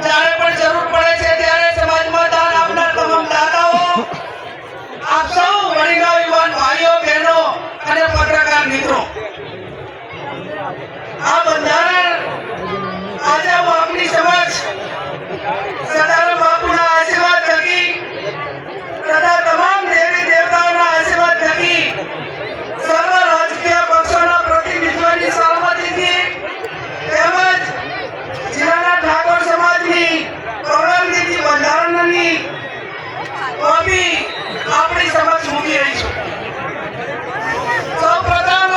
જ્યારે પણ જરૂર પડે છે ત્યારે સમાજમાં દાન આપનાર તમામ દાતાઓ ભાઈઓ, બહેનો અને પત્રકાર મિત્રો, આ બંધારણ આજે હું આપની સમક્ષ સદારામ બાપુના આશીર્વાદ થકી તથા તમામ દેવી દેવતાઓના આશીર્વાદ થકી સર્વ રાજકીય પક્ષોના પ્રતિનિધિઓની સહમતીથી તેમજ જિલ્લાના ઠાકોર સમાજની પરવાનગીથી બંધારણની કોપી આપણી સમક્ષ મૂકી રહી છું સૌપ્રથમ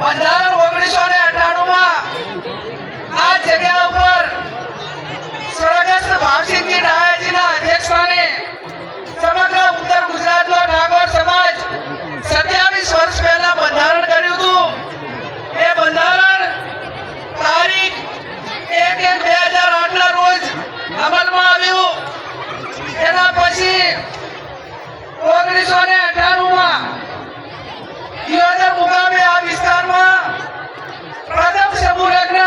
બંધારણ ઓગણીસો ને અઠ્ઠાણુંમાં આ જગ્યા ઉપર સ્વર્ગસ્થ ભાવસિંહજી ડાયાજીના અધ્યક્ષસ્થાને સમગ્ર ઉત્તર ગુજરાતનો ઠાકોર સમાજ સત્યાવીસ વર્ષ પહેલા બંધારણ કર્યું હતું એ બંધારણ તારીખ એક એક બે હજાર આઠના રોજ અમલમાં આવ્યું. એના પછી ઓગણીસો ને અઠ્ઠાણુંમાં દિયોદર મુકામે આ વિસ્તારમાં પ્રથમ સમૂહ લગ્ન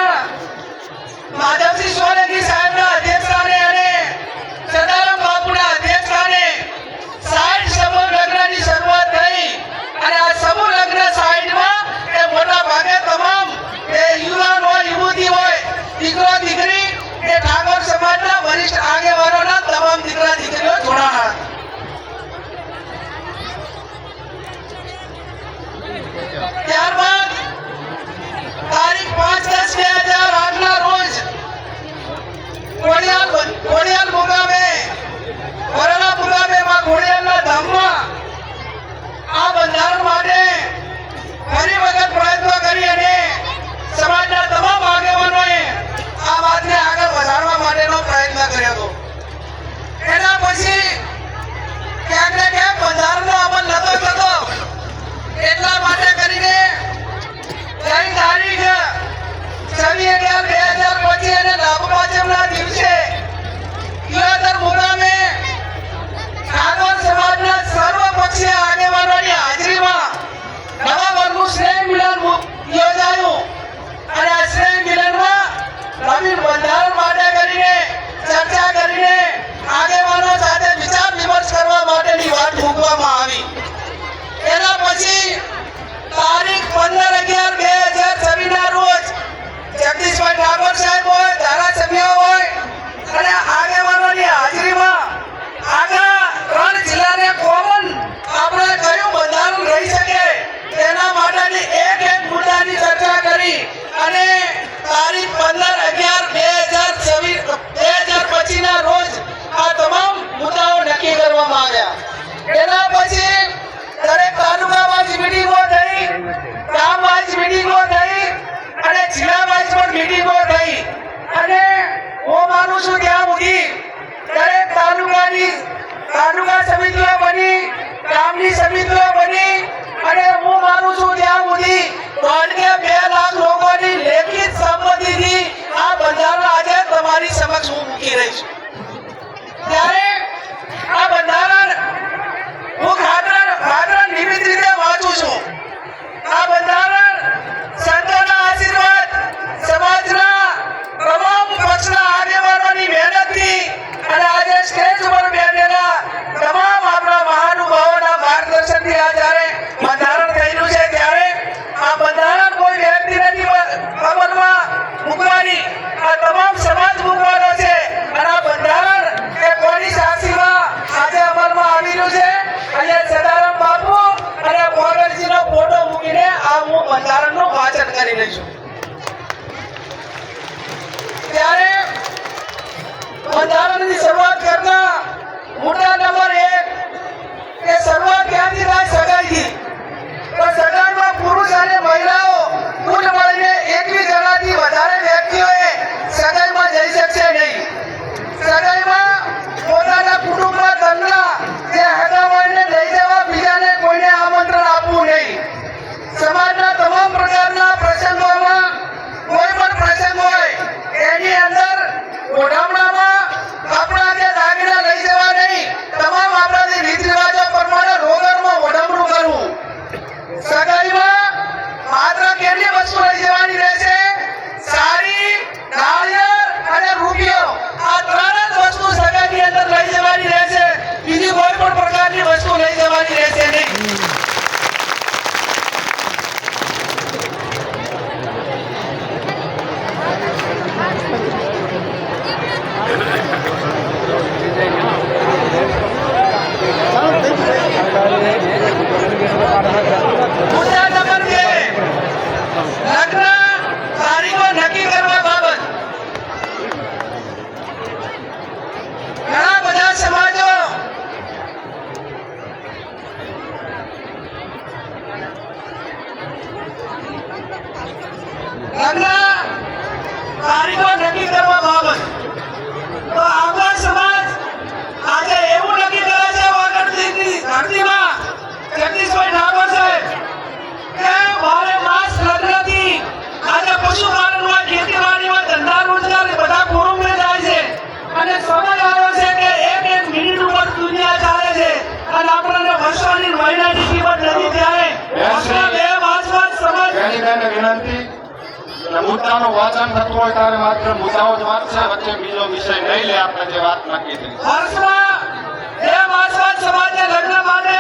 માધવસિંહ સોલંકી સાહેબના અધ્યક્ષસ્થાને અને સદારામ બાપુના અધ્યક્ષસ્થાને સાઠ સમૂહ લગ્નની શરૂઆત થઈ અને આ સમૂહ લગ્ન સાઠમાં એ મોટા ભાગે તમામ એ યુવાન હોય યુવતી હોય દીકરો દીકરી એ ઠાકોર સમાજના વરિષ્ઠ આગેવાનોના તમામ દીકરા દીકરીઓ જોડાણા હતા. ત્યારબાદ તારીખ પાંચ દસ બે હજાર આઠના રોજ ખોડિયાલ ખોડિયાલ મુકામે વરણા મુકામેમાં ખોડિયાલના ધામમાં આ બંધારણ માટે ફરી વખત પ્રયત્નો કરી અને સમાજના તમામ આગેવાનોએ આ વાતને આગળ વધારવા માટેનો પ્રયત્ન કર્યો હતો એના પછી ક્યાંક ને ક્યાંક બંધારણનો અમલ થતો. એટલા માટે કરીને ગઈ તારીખ. છવ્વીસ અગિયાર બે હજાર પચીસ અને લાભ પાંચમના દિવસે દિયોદર મુકામે ઠાકોર સમાજના સર્વપક્ષીય આગેવાનોની હાજરીમાં નવા વર્ગનું સ્નેહ મિલન મુ- યોજાયું અને આ સ્નેહ મિલનમાં નવીન બંધારણ માટે કરીને ચર્ચા કરીને આગેવાનો સાથે વિચાર વિમર્શ કરવા માટેની વાત મૂકવામાં આવી. એના પછી તારીખ પંદર અગિયાર બે હજાર છવ્વીસના રોજ જગદીશભાઈ ઠાકોર સાહેબ હોય, ધારાસભ્ય હોય અને આગેવાનોની હાજરીમાં આગળ ત્રણ જિલ્લાને કોમન આપણે કયું બંધારણ રહી શકે તેના માટેની એક એક મુદ્દાની ચર્ચા કરી અને તારીખ પંદર અગિયાર બે હજાર છવ્વીસ બે હજાર પચીસના રોજ આ તમામ મુદ્દાઓ નક્કી કરવામાં આવ્યા એના પછી દરેક તાલુકા વાઇઝ મિટિંગો થઈ ગામ વાઇઝ મિટિંગો થઈ અને જિલ્લા વાઇઝ પણ મિટિંગો થઈ. અને માનું છું ત્યાં સુધી દરેક તાલુકાની તાલુકા સમિતિઓ બની, ગામની સમિતિઓ બની અને હું માનું છું ત્યાં સુધી દોઢ કે બે લાખ લોકોની લેખિત સંમતિથી આ બંધારણ આજે તમારી સમક્ષ હું મૂકી રહી છું. ત્યારે આ બંધારણ હું ખાતર ખાતર નિમિત્ત રીતે વાંચું છું. આ બંધારણ પશુપાલનમાં ખેતીવાડીમાં ધંધા રોજગાર અને સમય આવ્યો વાંચન થતું હોય ત્યારે માત્ર મુદ્દાઓ જ વાંચશે વચ્ચે બીજો વિષય નહીં લે આપણે જે વાત નક્કી થઈ. વર્ષમાં બે વાંચવા સમાજને લગ્ન માટે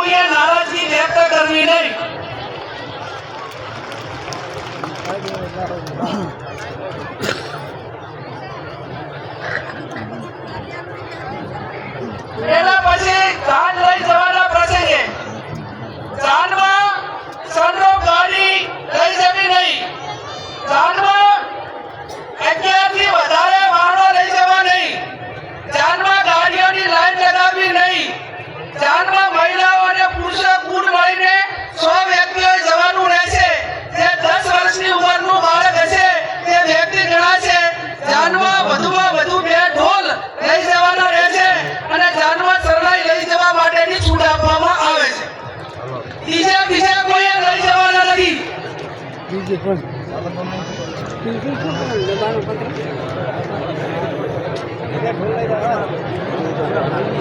કોઈએ નારાજગી વ્યક્ત કરવી નહીં.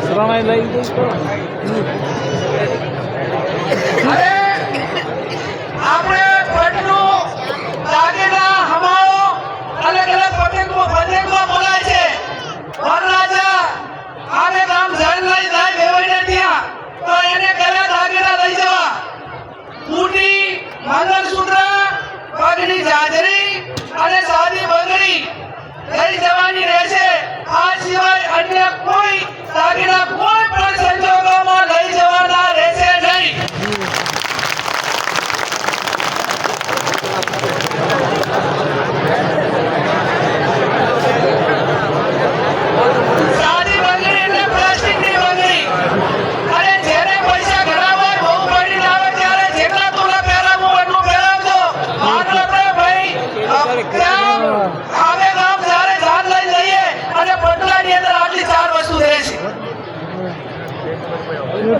శ్రమ ચાદરી અને સાદી બંગડી લઈ જવાની રહેશે. આ સિવાય અન્ય કોઈ દાગીના કોઈ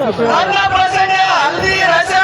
ఆంధ్రప్రదేశ్ హల్దీ రసా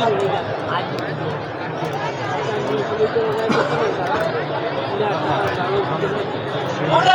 আচ্ছা। ওটা